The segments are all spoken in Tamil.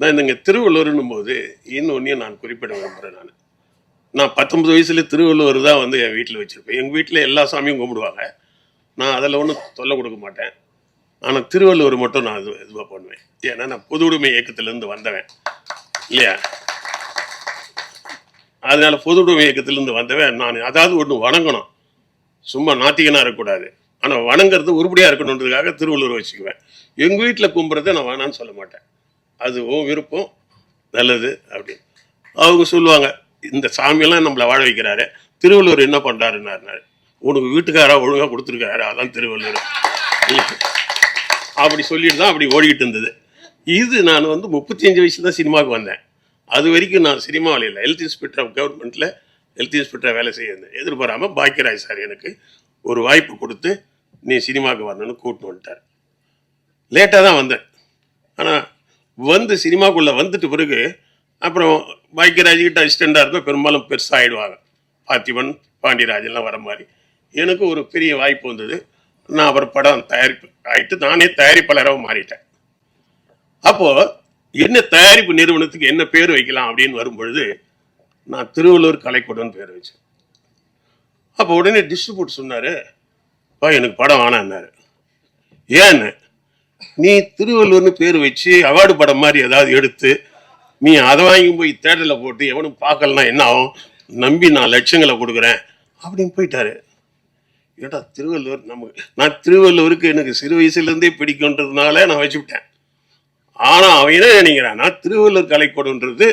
நான் இங்கே திருவள்ளுவர்னும் போது இன்னொன்னையும் நான் குறிப்பிட விரும்புகிறேன் நான். நான் பத்தொன்பது வயசுல திருவள்ளுவர் தான் வந்து என் வீட்டில் வச்சுருப்பேன். எங்கள் வீட்டில் எல்லா சாமியும் கும்பிடுவாங்க. நான் அதில் ஒன்றும் தொல்லை கொடுக்க மாட்டேன். ஆனால் திருவள்ளுவர் மட்டும் நான் இது இதுவாக பண்ணுவேன். ஏன்னா நான் பொது உடைமை இயக்கத்திலேருந்து வந்தவன். இல்லையா? அதனால பொது உடைமை இயக்கத்திலேருந்து வந்தவன் நான். அதாவது ஒன்று வணங்கணும். சும்மா நாத்திகனாக இருக்கக்கூடாது. ஆனால் வணங்குறது உருப்படியாக இருக்கணுன்றதுக்காக திருவள்ளுவர் வச்சுக்குவேன். எங்கள் வீட்டில் கும்புறதை நான் வேணான்னு சொல்ல மாட்டேன். அது ஓ விருப்பம் நல்லது அப்படின்னு. அவங்க சொல்லுவாங்க இந்த சாமியெல்லாம் நம்மளை வாழ வைக்கிறாரு. திருவள்ளுவர் என்ன பண்ணுறாருன்னாரு உனக்கு வீட்டுக்காரா ஒழுங்காக கொடுத்துருக்காரு. அதான் திருவள்ளுவர். அப்படி சொல்லிட்டு தான் அப்படி ஓடிக்கிட்டு இருந்தது. இது நான் வந்து முப்பத்தஞ்சு வயசு தான் சினிமாவுக்கு வந்தேன். அது வரைக்கும் நான் சினிமாவில் இல்லை. ஹெல்த் இன்ஸ்பெக்டர் ஆஃப் கவர்மெண்ட்டில் ஹெல்த் இன்ஸ்பெக்டராக வேலை செய்யிருந்தேன் எதிர்பாராமல் பாக்கியராஜ் சார் எனக்கு ஒரு வாய்ப்பு கொடுத்து நீ சினிமாவுக்கு வரணும்னு கூப்பிட்டு வந்துட்டார். லேட்டாக தான் வந்தேன். ஆனால் வந்து சினிமாக்குள்ளே வந்துட்டு பிறகு அப்புறம் பாக்கியராஜ்கிட்ட அசிஸ்டண்டாக இருந்தால் பெரும்பாலும் பெருசாக ஆகிடுவாங்க பார்த்திபன் பாண்டியராஜன்லாம் வர மாதிரி. எனக்கு ஒரு பெரிய வாய்ப்பு வந்தது. நான் அப்புறம் படம் தயாரிப்பு ஆகிட்டு நானே தயாரிப்பாளராக மாறிட்டேன். அப்போது என்ன தயாரிப்பு நிறுவனத்துக்கு என்ன பேர் வைக்கலாம் அப்படின்னு வரும்பொழுது நான் திருவள்ளூர் கலைக்கூடம்னு பேர் வச்சேன். அப்போ உடனே டிஸ்ட்ரிபியூட் சொன்னார் பா எனக்கு படம் வேணான்னாரு ஏன்னு நீ திருவள்ளுவர்னு பேர் வச்சு அவார்டு படம் மாதிரி ஏதாவது எடுத்து நீ அதை வாங்கி போய் தேட்டரில் போட்டு எவனும் பார்க்கலனா என்ன ஆகும்? நம்பி நான் லட்சங்களை கொடுக்குறேன். அப்படின்னு போயிட்டாரு. ஏடா திருவள்ளுவர் நமக்கு நான் திருவள்ளுவருக்கு எனக்கு சிறு வயசுலேருந்தே பிடிக்குன்றதுனால நான் வச்சுவிட்டேன் ஆனால் அவன் என்ன நினைக்கிறான்னா திருவள்ளுவர் கலைக்கூடன்றது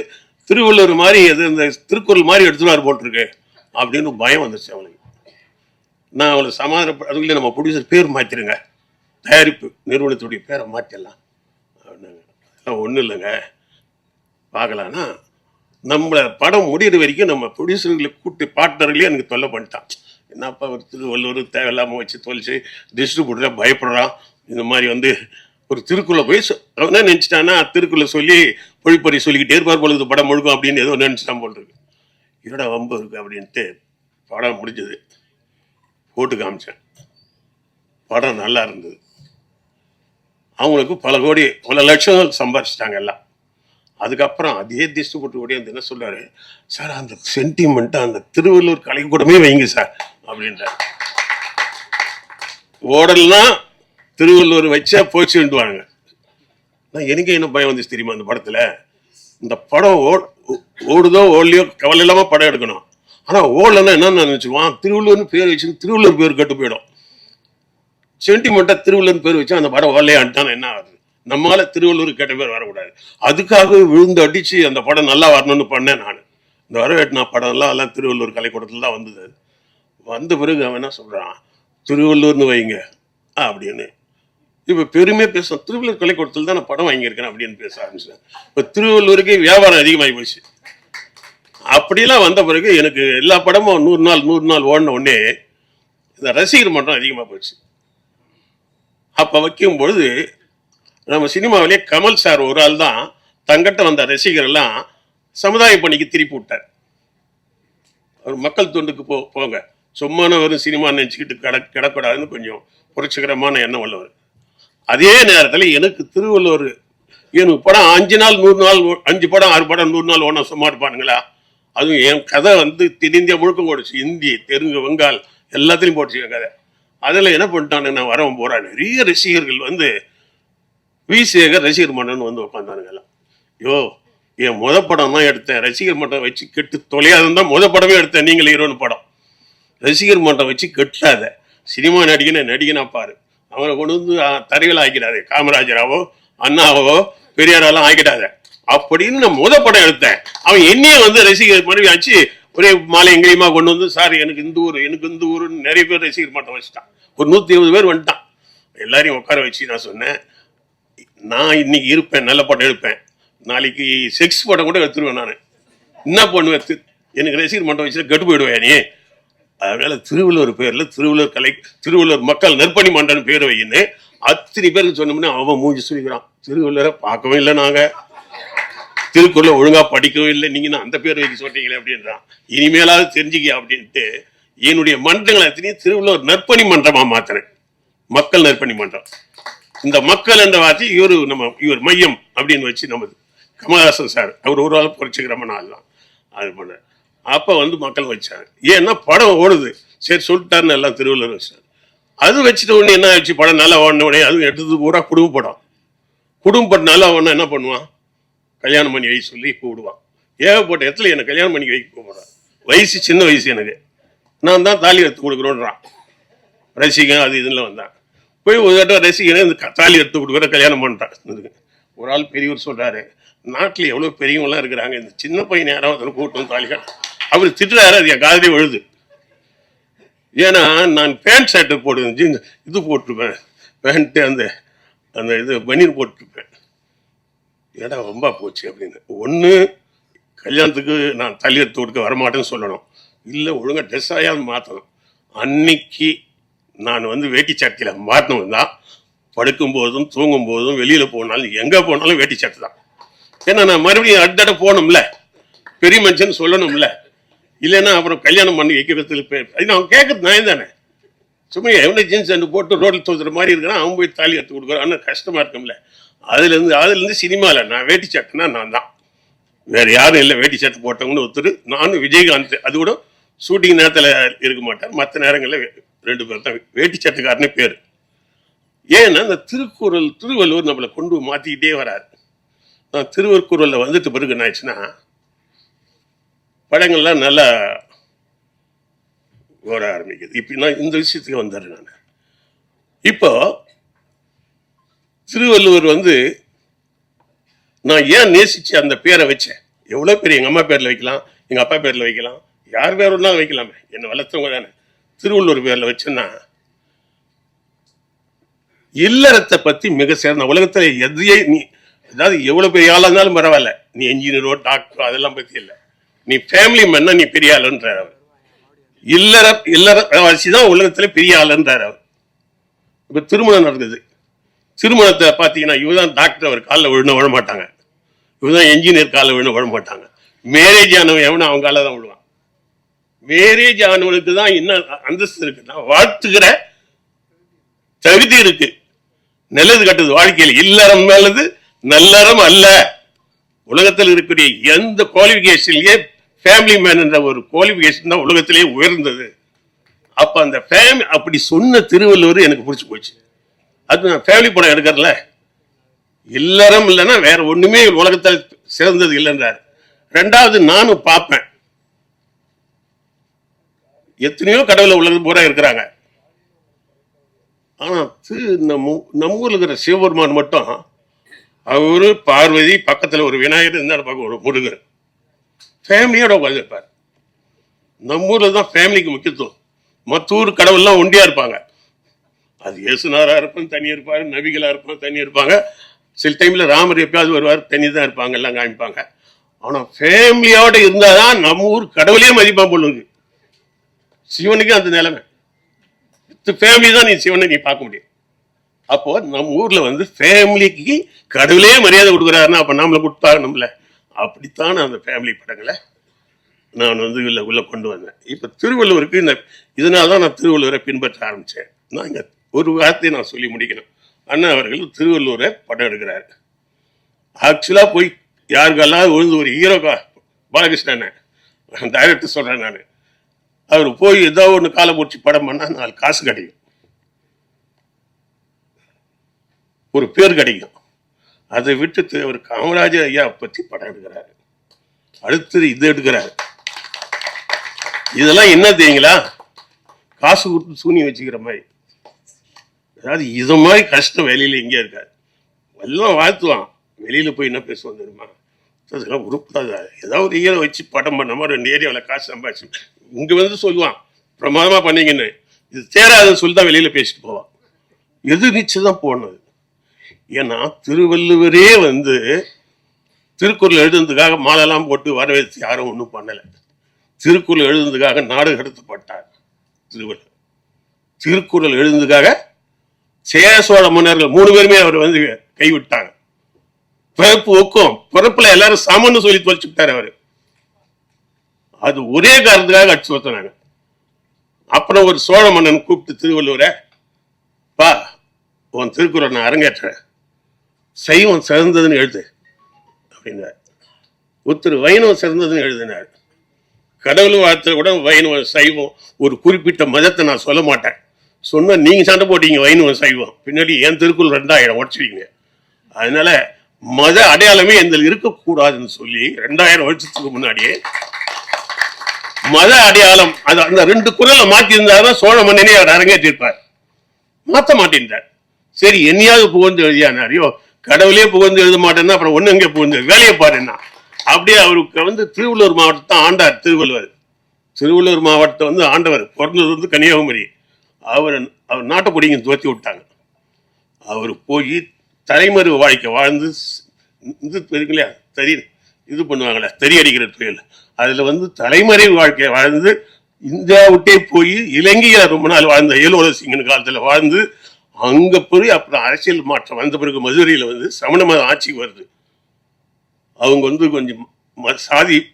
திருவள்ளுவர் மாதிரி எது இந்த திருக்குறள் மாதிரி எடுத்துருவார் போட்டிருக்கு. அப்படின்னு பயம் வந்துச்சு அவனுக்கு. நான் அவளை சமாதான அதுக்குள்ளே நம்ம ப்ரொடியூசர் பேர் மாற்றிடுங்க தயாரிப்பு நிறுவனத்துடைய பேரை மாற்றிடலாம் அப்படின்னாங்க. ஒன்றும் இல்லைங்க. பார்க்கலான்னா நம்மளை படம் முடியிற வரைக்கும் நம்ம ப்ரொடியூசர்களை கூட்டு பார்ட்னர்களே எனக்கு தொல்லை பண்ணிட்டான். என்னப்பா ஒரு திருவள்ளுவர் தேவையில்லாமல் வச்சு தொலைச்சு டிஸ்ட்ரிபியூட்டரை பயப்படுறான். இந்த மாதிரி வந்து ஒரு திருக்குள்ள போய் சொ- அவன் என்ன நினச்சிட்டான்னா திருக்குள்ள சொல்லி பொழிப்பறி சொல்லிக்கிட்டே இருப்பார் பொழுது படம் முழுக்கும் அப்படின்னு ஏதோ நினச்சிட்டான் போல் இருக்கு. இதோட வம்பு இருக்கு அப்படின்ட்டு படம் முடிஞ்சது. போட்டு காமிச்சேன். படம் நல்லா இருந்தது. அவங்களுக்கு பல கோடி பல லட்சம் சம்பாரிச்சிட்டாங்க எல்லாம். அதுக்கப்புறம் அதே டிஸ்ட்ரிபியூட்டர் ஓடி வந்து என்ன சொல்றாரு? சார் அந்த சென்டிமெண்ட்டை அந்த திருவள்ளூர் கலைக்கூடமே வைங்க சார் அப்படின்றார். ஓடல்னா திருவள்ளூர் வச்சா போச்சுன்ட்டுவாங்க நான் எனக்கு என்ன பயம் வந்துச்சு தெரியுமா அந்த படத்தில்? இந்த படம் ஓ- ஓடுதோ ஓடலையோ கவலை இல்லாமல் படம் எடுக்கணும். ஆனால் ஓடலன்னா என்னன்னு நினைச்சுக்குவான் திருவள்ளூர்னு பேர் வச்சு திருவள்ளூர் பேர் கட்டு போயிடும். சென்டிமெண்ட்டாக திருவள்ளூர் பேர் வச்சு அந்த படம் வரலையான்ட்டான் என்ன ஆகுது? நம்மளால திருவள்ளூர் கேட்ட பேர் வரக்கூடாது. அதுக்காக விழுந்து அடிச்சு அந்த படம் நல்லா வரணும்னு பண்ணேன் நான். இந்த வரவேட்டினா படம் எல்லாம் எல்லாம் திருவள்ளூர் கலைக்கூடத்தில் தான் வந்தது. வந்த பிறகு அவன் என்ன சொல்றான்? திருவள்ளூர்னு வைங்க. அப்படின்னு. இப்போ பெருமையாக பேசும் திருவள்ளூர் கலைக்கூடத்தில் தான் நான் படம் வாங்கியிருக்கேன் அப்படின்னு பேச ஆரம்பிச்சேன் இப்போ திருவள்ளூருக்கே வியாபாரம் அதிகமாகி போச்சு. அப்படிலாம் வந்த பிறகு எனக்கு எல்லா படமும் நூறு நாள் நூறு நாள் ஓடின உடனே இந்த ரசிகர் மன்றம் அதிகமாக போச்சு. அப்போ வைக்கும் பொழுது நம்ம சினிமாவிலே கமல் சார் ஒரு ஆள் தான் தங்கிட்ட வந்த ரசிகர்லாம் சமுதாய பணிக்கு திருப்பி விட்டார். அவர் மக்கள் தொண்டுக்கு போ போங்க. சும்மான வரும் சினிமா நினச்சிக்கிட்டு கிட கிடக்கூடாதுன்னு கொஞ்சம் புரட்சிகரமான எண்ணம் உள்ளவர். அதே நேரத்தில் எனக்கு திருவள்ளுவர் எனக்கு படம் அஞ்சு நாள் நூறு நாள் அஞ்சு படம் ஆறு படம் நூறு நாள் ஒன்றா சும்மா இருப்பானுங்களா? அதுவும் என் கதை வந்து தென்னிந்தியா முழுக்க போடுச்சு இந்தி தெலுங்கு வங்காள் எல்லாத்துலேயும் போட்டுச்சு என் கதை. அதில் என்ன பண்ணிட்டானுங்க நான் வரவன் போகிறேன் நிறைய ரசிகர்கள் வந்து வி சேகர் ரசிகர் மன்னன் வந்து உட்காந்தானுங்க எல்லாம். யோ என் முத படம் தான் எடுத்தேன். ரசிகர் மன்றம் வச்சு கெட்டு தொலையாதுன்னு தான் முத படமே எடுத்தேன். நீங்கள் ஹீரோன்னு படம். ரசிகர் மன்றம் வச்சு கெட்டாத. சினிமா நடிகனை நடிகனா பாரு. அவரை கொண்டு வந்து தரையில் ஆக்கிடாது. காமராஜராவோ அண்ணாவோ பெரியாராலாம் ஆக்கிடாத. அப்படின்னு நான் முத படம் எடுத்தேன். அவன் என்னையே வந்து ரசிகர் மனைவி ஆச்சு ஒரே மாலை எங்கேயுமா கொண்டு வந்து சார் எனக்கு இந்த ஊர் எனக்கு இந்த ஊருன்னு நிறைய பேர் ரசிகர் மன்றம் வச்சுட்டான். ஒரு நூற்றி இருபது பேர் வந்துட்டான். எல்லாரையும் உட்கார வச்சு நான் சொன்னேன் நான் இன்னைக்கு இருப்பேன் நல்ல படம் எடுப்பேன். நாளைக்கு செக்ஸ் படம் கூட எடுத்துருவேன் நான். என்ன பண்ணுவேன் எனக்கு ரசிகர் மன்றம் வச்சு கெட்டு போயிடுவேன் நீ. அதனால திருவள்ளுவர் பேரில் திருவள்ளுவர் கலை திருவள்ளுவர் மக்கள் நற்பணி மன்றம் பேர் வையின்னு அத்தனை பேருக்கு சொன்னோம்னா அவன் மூஞ்சி சொல்லிக்கிறான் திருவள்ளுவரை பார்க்கவும் இல்லை நாங்கள் திருக்குறளை ஒழுங்காக படிக்கவும் இல்லை. நீங்கள் நான் அந்த பேர் வைக்க சொல்கிறீங்களே அப்படின்றான். இனிமேலாவது தெரிஞ்சுக்க அப்படின்ட்டு என்னுடைய மன்றங்கள் அத்தனையும் திருவள்ளுவர் நற்பணி மன்றமா மாத்தினேன். மக்கள் நற்பணி மன்றம். இந்த மக்கள் என்ற வார்த்தை இவர் நம்ம இவர் மையம் அப்படின்னு வச்சு நமது கமலஹாசன் சார் அவர் ஒரு ஆள் புரட்சிகரமான நாள் தான். அது பண்ண அப்போ வந்து மக்கள் வச்சாங்க. ஏன்னா படம் ஓடுது. சரி சொல்லிட்டாருன்னு எல்லாம் திருவள்ளுவர் வச்சார். அது வச்சுட்டு உடனே என்ன ஆச்சு படம் நல்லா ஓடின உடனே அது எடுத்தது பூரா குடும்ப படம். குடும்ப படம் நல்லா ஓடனா என்ன பண்ணுவான் கல்யாணம் பண்ணி வை சொல்லி கூப்பிடுவான் ஏகப்பட்ட இடத்துல என்னை கல்யாணம் பண்ணி வைக்க போகிறான் வயசு சின்ன வயசு எனக்கு. நான் தான் தாலி எடுத்து கொடுக்குறோன்றான் ரசிகன் அது இதில் வந்தான். போய் ஒரு தடவை ரசிகனே இந்த தாலி எடுத்து கொடுக்குற கல்யாணம் பண்ணிட்டான். ஒரு ஆள் பெரியவர் சொல்கிறாரு நாட்டில் எவ்வளோ பெரியவங்களாம் இருக்கிறாங்க? இந்த சின்ன பையன் யாராவது கூட்டம் தாலி அவர் திட்டுறாரு அது என் காதலே விழுது. ஏன்னா நான் பேண்ட் ஷர்ட்டு போட்டு ஜீன்ஸ் இது போட்டிருப்பேன் பேண்ட்டு அந்த அந்த இது பனியன் போட்டிருப்பேன். ஏடா ரொம்ப போச்சு அப்படின்னு. ஒன்று கல்யாணத்துக்கு நான் தள்ளி எடுத்து கொடுக்க வரமாட்டேன்னு சொல்லணும். இல்லை ஒழுங்காக ட்ரெஸ் ஆயாவது மாற்றணும் அன்னைக்கு நான் வந்து வேட்டி சட்டையில் மாட்டணும் தான் படுக்கும் போதும் வெளியில் போனாலும் எங்கே போனாலும் வேட்டி சட்டை தான். ஏன்னா நான் மறுபடியும் அடுத்தட போகணும்ல. பெரிய மனுஷன் சொல்லணும்ல. இல்லைன்னா அப்புறம் கல்யாணம் பண்ணி வைக்கிறதுல பே- அது கேட்கறது நான் தானே. சும்மா எவனை ஜீன்ஸ் அண்டு போட்டு ரோட்டில் தோத்துற மாதிரி இருக்கிறான் அவன் போய் தாலி எடுத்து கொடுக்குறான். ஆனால் கஷ்டமாக இருக்கும்ல. அதுலேருந்து அதுலேருந்து சினிமாவில் நான் வேட்டி சட்டைனா நான் தான். வேறு யாரும் இல்லை வேட்டி சட்டை போட்டவங்கன்னு ஒருத்தர். நானும் விஜயகாந்த் அது கூட ஷூட்டிங் நேரத்தில் இருக்க மாட்டார். மற்ற நேரங்களில் ரெண்டு பேர் தான். வேட்டி சட்டக்காரனே பேர். ஏன்னா இந்த திருக்குறள் திருவள்ளுவர் நம்மளை கொண்டு மாற்றிக்கிட்டே வராரு. நான் திருவள்ளுவரில் வந்துட்டு பிறகு என்ன ஆச்சுன்னா படங்கள்லாம் நல்லா ஓட ஆரம்பிக்குது. இப்போ நான் இந்த விஷயத்துக்கு வந்துடுறேன் நான். இப்போ திருவள்ளுவர் வந்து நான் ஏன் நேசிச்சு அந்த பேரை வச்சேன்? எவ்வளோ பேர் எங்கள் அம்மா பேரில் வைக்கலாம் எங்கள் அப்பா பேரில் வைக்கலாம் யார் பேர் வேணாலும் வைக்கலாமே? என்னை வளர்த்தவங்க தானே. திருவள்ளுவர் பேரில் வச்சேன்னா இல்லறத்தை பற்றி மிக சிறந்த உலகத்தில் எதையே நீ அதாவது எவ்வளோ பெரிய ஆளாக இருந்தாலும் பரவாயில்ல. நீ என்ஜினியரோ டாக்டரோ அதெல்லாம் பற்றி இல்லை. நீ ஃபேமிலி மேன்னா நீ பெரிய ஆளுன்றார் அவர். இல்லற இல்லறவாசி தான் உலகத்துல பெரிய ஆளுன்றார் அவர். இப்போ திருமணம் நடக்குது திருமணத்தை பார்த்தீங்கன்னா இவதான் டாக்டர் அவர் காலில் விழுந்து விழ மாட்டாங்க. இவதான் என்ஜினியர் காலில் விழுந்து விழ மாட்டாங்க. மேரேஜ் ஆனவன் எவனும் அவங்க காலில் தான் விழுவான். மேரேஜ் ஆனவளுக்கு தான் என்ன அந்தஸ்து இருக்குன்னா வாழ்த்துக்கிற தகுதி இருக்கு. நல்லது கட்டுது வாழ்க்கையில் இல்லறம் நல்லது நல்லறம் அல்ல. உலகத்தில் இருக்கக்கூடிய எந்த குவாலிஃபிகேஷன்லயே ஃபேமிலி மேன் என்ற ஒரு குவாலிஃபிகேஷன் தான் உலகத்திலேயே உயர்ந்தது. அப்ப அந்த ஃபேமிலி அப்படி சொன்ன திருவள்ளுவர் எனக்கு பிடிச்சி போச்சு. அது நான் ஃபேமிலி படம் எடுக்கிறல இல்லறம் இல்லைன்னா வேற ஒண்ணுமே உலகத்தில் சிறந்தது இல்லைன்றார். ரெண்டாவது நானும் பார்ப்பேன் எத்தனையோ கடவுளை உள்ளது பூரா இருக்கிறாங்க. ஆனா நம்ம நம்ம ஊரில் இருக்கிற சிவபெருமான் மட்டும் அவரு பார்வதி பக்கத்தில் ஒரு விநாயகர் இந்த பார்க்க ஒரு முருகர். ஃபேமிலியோட உட்காந்துருப்பார் நம்ம ஊரில் தான் ஃபேமிலிக்கு முக்கியத்துவம். மற்ற ஊர் கடவுள்லாம் ஒண்டியாக இருப்பாங்க. அது இயேசுனாரா இருப்பான் தனியாக இருப்பார் நபிகளாக இருப்பான் தனியாக இருப்பாங்க. சில டைமில் ராமர் எப்பயாவது வருவார் தனி தான் இருப்பாங்க எல்லாம் காமிப்பாங்க. ஆனால் ஃபேமிலியோட இருந்தாதான் நம்ம ஊர் கடவுளே மதிப்பாக பொழுது சிவனுக்கு அந்த நிலைமை. ஃபேமிலி தான் நீ சிவனை நீ பார்க்க முடியும். அப்போ நம்ம ஊர்ல வந்து ஃபேமிலிக்கு கடவுளே மரியாதை கொடுக்குறாருன்னா அப்ப நாமளை கொடுத்தாகணும்ல அப்படித்தான் அந்த ஃபேமிலி படங்களை நான் வந்து உள்ள உள்ள கொண்டு வந்தேன். இப்ப திருவள்ளுவருக்கு இந்த இதனால தான் நான் திருவள்ளுவரை பின்பற்ற ஆரம்பிச்சேன். நான் இங்க ஒரு வார்த்தையை நான் சொல்லி முடிக்கணும் அண்ணா அவர்கள் திருவள்ளுவரை படம் எடுக்கிறாரு. ஆக்சுவலா போய் யாருக்கெல்லாம் விழுந்து ஒரு ஹீரோக்கா பாலகிருஷ்ணன் டைரக்டர் சொல்றேன் நான். அவர் போய் ஏதோ ஒன்று காலை பிடிச்சி படம் பண்ணா நாலு காசு கிடைக்கும். ஒரு பேர் கிடைக்கும். அதை விட்டு அவர் காமராஜர் ஐயா பத்தி படம் எடுக்கிறாரு. அடுத்தது இது எடுக்கிறாரு. இதெல்லாம் என்ன தெரியுங்களா? காசு கொடுத்து சூனி வச்சுக்கிற மாதிரி. அதாவது இது மாதிரி கஷ்டம் வெளியில் எங்கேயும் இருக்காது. எல்லாம் வாழ்த்துவான். வெளியில போய் என்ன பேசுவோம் தெரியுமா? அதெல்லாம் உருப்படாத. ஏதாவது ஒரு ஈரை வச்சு படம் பண்ணாம ரெண்டு ஏரியாவில் காசு சம்பாதிச்சு இங்க வந்து சொல்லுவான் பிரமாதமா பண்ணீங்கன்னு. இது சேராதுன்னு சொல்லி தான் வெளியில பேசிட்டு போவான் எது நிச்சயம் தான் போனது? ஏன்னா திருவள்ளுவரே வந்து திருக்குறள் எழுதுனதுக்காக மாலைலாம் போட்டு வரவேற்று யாரும் ஒன்றும் பண்ணலை. திருக்குறள் எழுதுனதுக்காக நாடு கடத்தப்பட்டார் திருவள்ளுவர். திருக்குறள் எழுதுனதுக்காக சேர சோழ மன்னர்கள் மூணு பேருமே அவர் வந்து கைவிட்டாங்க. பிறப்பு ஒக்கும் பிறப்புல எல்லாரும் சமன்னு சொல்லி தொலைச்சு விட்டார் அவர். அது ஒரே காரணத்துக்காக அடிச்சு ஊத்துனாங்க அப்புறம் ஒரு சோழ மன்னன் கூப்பிட்டு திருவள்ளுவரை பா உன் திருக்குறள் நான் அரங்கேற்றேன் சைவம் சிறந்ததுன்னு எழுது அப்படின்னார். ஒருத்தர் வைணவம் சிறந்ததுன்னு எழுதினார். கடவுள் வார்த்தை கூட வைணவம் சைவம் ஒரு குறிப்பிட்ட மதத்தை நான் சொல்ல மாட்டேன். சொன்னால் நீங்கள் சண்டை போட்டீங்க வைணவம் சைவம். பின்னாடி என் திருக்குறள் ரெண்டாயிரம் உடச்சிடுவீங்க அதனால மத அடையாளமே எந்த இருக்கக்கூடாதுன்னு சொல்லி ரெண்டாயிரம் வருஷத்துக்கு முன்னாடியே மத அடையாளம் அது அந்த ரெண்டு குரலை மாத்தி சோழ மன்னனே அவர் அரங்கேற்றிருப்பார். மாற்ற மாட்டேன்றார். சரி என்னையாவது புகழ்ந்து எழுதியானாரியோ கடவுளே புகழ்ந்து எழுத மாட்டேன்னா அப்புறம் ஒண்ணு எங்கே புகழ்ந்து வேலையை பாருன்னா. அப்படியே அவருக்கு வந்து திருவள்ளூர் மாவட்டத்தை ஆண்டார் திருவள்ளுவர். திருவள்ளூர் மாவட்டத்தை வந்து ஆண்டவர் பிறந்தது வந்து கன்னியாகுமரி. அவர் அவர் நாட்டுப்படிங்க துவத்தி விட்டாங்க. அவர் போய் தலைமறு வாழ்க்கை வாழ்ந்து இது இருக்கு இல்லையா தறி இது பண்ணுவாங்களே தறி அடிக்கிற தொழில் அதில் வந்து தலைமறை வாழ்க்கை வாழ்ந்து இந்தியா விட்டே போய் இலங்கையில ரொம்ப நாள் வாழ்ந்த ஏலோல சிங்கன் காலத்தில் வாழ்ந்து அங்க போய் அப்புறம் அரசியல் மாற்றம் வந்த பிறகு மதுரையில் வந்து சமண மத ஆட்சி வருது. அவங்க வந்து கொஞ்சம் ம- சாதி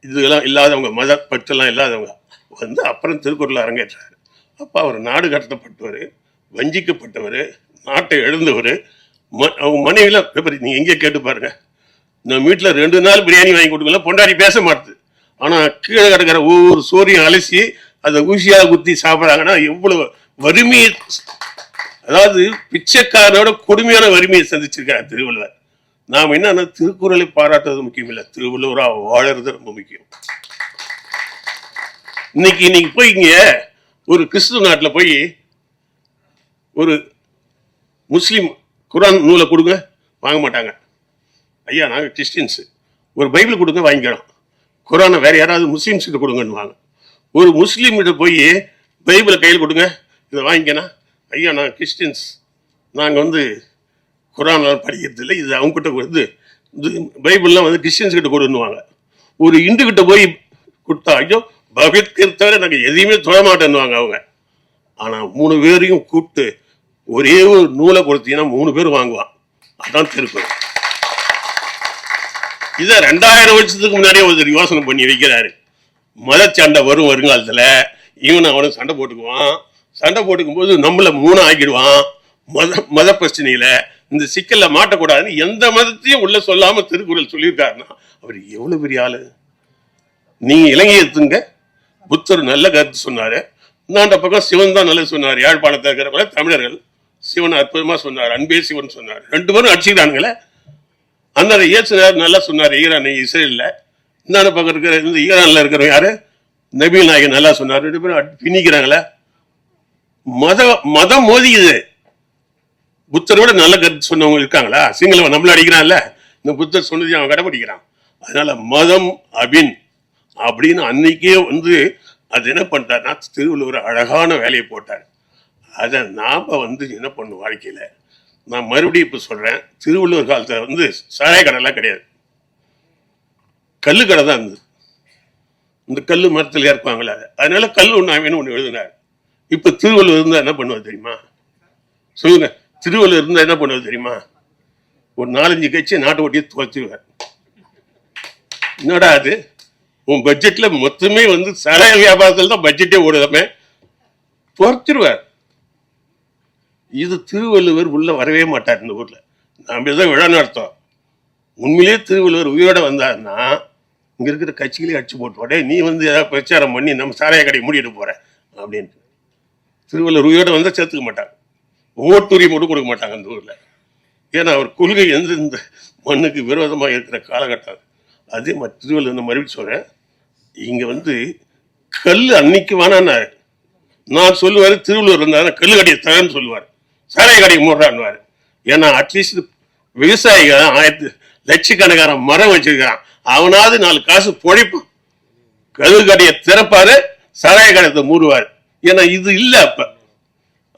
இதெல்லாம் இல்லாதவங்க மத பற்றெல்லாம் இல்லாதவங்க வந்து அப்புறம் திருக்குறள் அரங்கேற்றாரு. அப்போ அவர் நாடு கடத்தப்பட்டவர் வஞ்சிக்கப்பட்டவர் நாட்டை எழுந்தவர் ம அவங்க மனைவிலாம் நீங்க எங்கே கேட்டு பாருங்க. நம்ம வீட்டில் ரெண்டு நாள் பிரியாணி வாங்கி கொடுக்கல பொண்டாடி பேச மாட்டுது. ஆனால் கீழே கிடக்கிற ஒவ்வொரு சோரியும் அலசி அதை ஊசியாக குத்தி சாப்பிட்றாங்கன்னா எவ்வளோ வறுமையை அதாவது பிச்சைக்காரனோட கொடுமையான வறுமையை சந்திச்சிருக்கார் திருவள்ளுவர். நாம் என்னன்னா திருக்குறளை பாராட்டுறது முக்கியம் இல்லை திருவள்ளுவரா வாழறது ரொம்ப முக்கியம். இன்னைக்கு இன்னைக்கு போய் இங்க ஒரு கிறிஸ்துவ நாட்டுல போய் ஒரு முஸ்லீம் குரான் நூலை கொடுங்க வாங்க மாட்டாங்க. ஐயா நாங்கள் கிறிஸ்டின்ஸு ஒரு பைபிள் கொடுங்க வாங்கிக்கிறோம் குரானை வேறு யாராவது முஸ்லீம்ஸ்கிட்ட கொடுங்கன்னு ஒரு முஸ்லீம் கிட்ட போய் பைபிளை கையில் கொடுங்க இதை வாங்கிக்கணும் ஐயா நாங்கள் கிறிஸ்டின்ஸ் நாங்கள் வந்து குரான்லாம் படிக்கிறதில்லை இது அவங்க கிட்ட வந்து இது பைபிள்லாம் வந்து கிறிஸ்டின்ஸ் கிட்ட கொடுன்னுவாங்க. ஒரு இந்து கிட்ட போய் கொடுத்தா ஐயோ பகவத்கீதை தவிர நாங்கள் எதையுமே தொட மாட்டேன்னுவாங்க அவங்க. ஆனால் மூணு பேரையும் கூப்பிட்டு ஒரே ஒரு நூலை கொடுத்தீங்கன்னா மூணு பேர் வாங்குவான். அதான் திருக்குறள். இதை ரெண்டாயிரம் வருஷத்துக்கு முன்னாடியே ஒருத்தர் யோசனை பண்ணி வைக்கிறாரு. மத சண்டை வரும் வருங்காலத்தில் இவன் அவனும் சண்டை போட்டுக்குவான். சண்டை போட்டுக்கும் போது நம்மள மூணு ஆக்கிடுவான். மத மத பிரச்சனையில் இந்த சிக்கலில் மாட்டக்கூடாதுன்னு எந்த மதத்தையும் உள்ளே சொல்லாமல் திருக்குறள் சொல்லியிருக்காருன்னா அவர் எவ்வளோ பெரிய ஆளு? நீங்கள் இலங்கையை எடுத்துங்க. புத்தர் நல்ல கருத்து சொன்னார். இந்தாண்ட பக்கம் சிவன் தான் நல்லது சொன்னார். யாழ்ப்பாணத்தில் இருக்கிறவங்கள தமிழர்கள் சிவன் அற்புதமாக சொன்னார். அன்பே சிவன் சொன்னார். ரெண்டு பேரும் அடிச்சுக்கிறானுங்களே. அந்த இயேசுனார் நல்லா சொன்னார் ஈரான் இஸ்ரேலில். இந்தாண்ட பக்கம் இருக்கிற இந்த ஈரானில் இருக்கிறவங்க யாரு? நபீல் நாயகன் நல்லா சொன்னார். ரெண்டு பேரும் பின்னிக்கிறாங்களே. மத மதம் மோதிக்குது. புத்தரோட நல்ல கருத்து சொன்னவங்க இருக்காங்களா? சிங்களவன் நம்மள அடிக்கிறான்ல. இந்த புத்தர் சொன்னதையும் அவன் கடைபிடிக்கிறான். அதனால மதம் அபின் அப்படின்னு அன்னைக்கே வந்து அது என்ன பண்ணிட்டார்னா திருவள்ளுவர் அழகான வேலையை போட்டார். அதை நாம் வந்து என்ன பண்ணும் வாழ்க்கையில்? நான் மறுபடியும் இப்ப சொல்றேன் திருவள்ளுவர் காலத்துல வந்து சாராய கடைலாம் கிடையாது. கல்லு கடை தான் இருந்தது. இந்த கல்லு மரத்தில் ஏற்பாங்களே அதனால கல் ஒன்று அவன் ஒன்று எழுதினார். இப்ப திருவள்ளுவர் இருந்தா என்ன பண்ணுவது தெரியுமா? சொல்லுங்க திருவள்ளுவர் இருந்தா என்ன பண்ணுவது தெரியுமா? ஒரு நாலஞ்சு கட்சி நாட்டை ஒட்டியே துவச்சுவார் என்னடா அது? உன் பட்ஜெட்ல மொத்தமே வந்து சாராய வியாபாரத்தில் தான் பட்ஜெட்டே ஓடுதாமே துவச்சிருவார் இது திருவள்ளுவர் உள்ள வரவே மாட்டார் இந்த ஊர்ல. நாம தான் விழா நடத்தோம் உண்மையிலேயே திருவள்ளுவர் உயிரோட வந்தாருன்னா இங்க இருக்கிற கட்சிகளே அடிச்சு போட்டு உடனே நீ வந்து ஏதாவது பிரச்சாரம் பண்ணி நம்ம சாராய கடையை மூடிட்டு போற அப்படின்ட்டு. திருவள்ளுவர் உயிரோட வந்தா சேர்த்துக்க மாட்டாங்க. ஓட்டுரிமை மட்டும் கொடுக்க மாட்டாங்க அந்த ஊர்ல. ஏன்னா அவர் கொள்கை எந்த இந்த மண்ணுக்கு விரோதமாக இருக்கிற காலகட்டம். அதே மாதிரி திருவள்ளுவர் மறுபடியும் சொல்றேன். இங்க வந்து கல் அன்னைக்கு வேணான்னாரு. நான் சொல்லுவாரு திருவள்ளுவர் இருந்தாரு கல் கடையை தரேன்னு சொல்லுவார். சாராய கடைக்கு மூடுறான்னுவாரு. ஏன்னா அட்லீஸ்ட் விவசாயிகள் ஆயிரத்து லட்சக்கணக்கான மரம் வச்சிருக்கிறான். அவனாவது நாலு காசு பொழைப்பான். கழுகு கடையை திறப்பாரு சாராய கடையத்தை மூடுவார். ஏன்னா இது இல்லை அப்ப.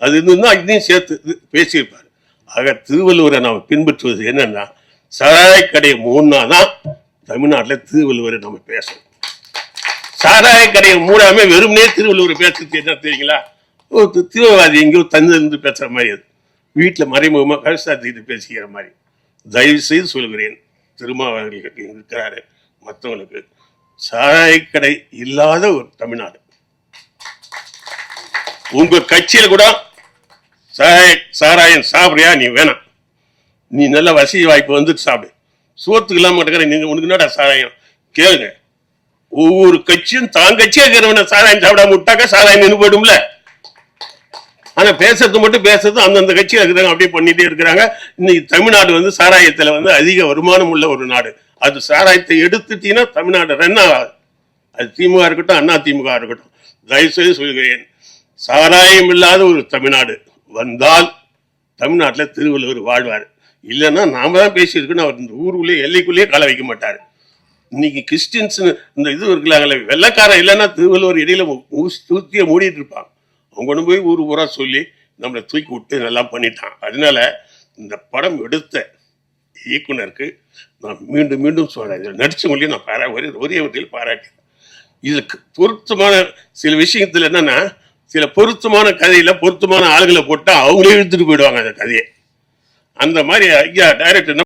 அது இருந்துன்னா இதையும் சேர்த்து பேசியிருப்பார். ஆக திருவள்ளுவரை நாம் பின்பற்றுவது என்னன்னா சாராய கடையை மூடினாதான் தமிழ்நாட்டில் திருவள்ளுவரை நம்ம பேசணும். சாராய கடையை மூடாம வெறுமனே திருவள்ளுவரை பேசுறது என்ன தெரியுங்களா? தீவிரவாதி எங்கேயோ தந்திருந்து பேசுகிற மாதிரி அது. வீட்டில் மறைமுகமாக கருசாத்திட்டு பேசிக்கிற மாதிரி. தயவு செய்து சொல்கிறேன் திருமாவர்களுக்கு இருக்கிறாரு மற்றவங்களுக்கு சாராயக்கடை இல்லாத ஒரு தமிழ்நாடு. உங்க கட்சியில கூட சாராய சாராயம் சாப்பிட்றியா? நீ வேணாம். நீ நல்ல வசதி வாய்ப்பு வந்து சாப்பிடு. சோத்துக்கு இல்லாம கிடக்கிற நீங்க உனக்கு என்னடா சாராயம்? கேளுங்க. ஒவ்வொரு கட்சியும் தான் கட்சியாக இருக்கிறவன சாராயம் சாப்பிடாம விட்டாக்கா சாராயம் நின்று போயிடும்ல? ஆனா பேசுறது மட்டும் பேசுறது அந்தந்த கட்சி இருக்கிறாங்க அப்படியே பண்ணிட்டே இருக்கிறாங்க. இன்னைக்கு தமிழ்நாடு வந்து சாராயத்துல வந்து அதிக வருமானம் உள்ள ஒரு நாடு. அது சாராயத்தை எடுத்துட்டீங்கன்னா தமிழ்நாடு ரன் ஆகாது. அது திமுக இருக்கட்டும் அண்ணா திமுக இருக்கட்டும். தயவுசெய்து சொல்கிறேன் சாராயம் இல்லாத ஒரு தமிழ்நாடு வந்தால் தமிழ்நாட்டில் திருவள்ளுவர் வாழ்வார். இல்லைன்னா நாம தான் பேசியிருக்கணும் அவர் இந்த ஊருக்குள்ளேயே எல்லைக்குள்ளேயே கால வைக்க மாட்டார். இன்னைக்கு கிறிஸ்டின்ஸ் இந்த இது இருக்கலாங்களே வெள்ளைக்காரன் இல்லைன்னா திருவள்ளுவர் இடையில தூத்திய மூடிட்டு இருப்பான். கொண்டு போய் ஊர் ஊரா சொல்லி நம்மளை தூக்கி விட்டு நல்லா பண்ணிட்டான். அதனால இந்த படம் எடுத்த இயக்குனருக்கு நான் மீண்டும் மீண்டும் சொல்கிறேன் இதில் நடிச்சவங்களையும் நான் பாரா ஒரே ஒரே வகையில் பாராட்டேன் இதுக்கு பொருத்தமான சில விஷயத்தில் என்னென்னா சில பொருத்தமான கதையில் பொருத்தமான ஆளுகளை போட்டால் அவங்களே இழுத்துட்டு போயிடுவாங்க அந்த கதையை. அந்த மாதிரி ஐயா டைரக்டர்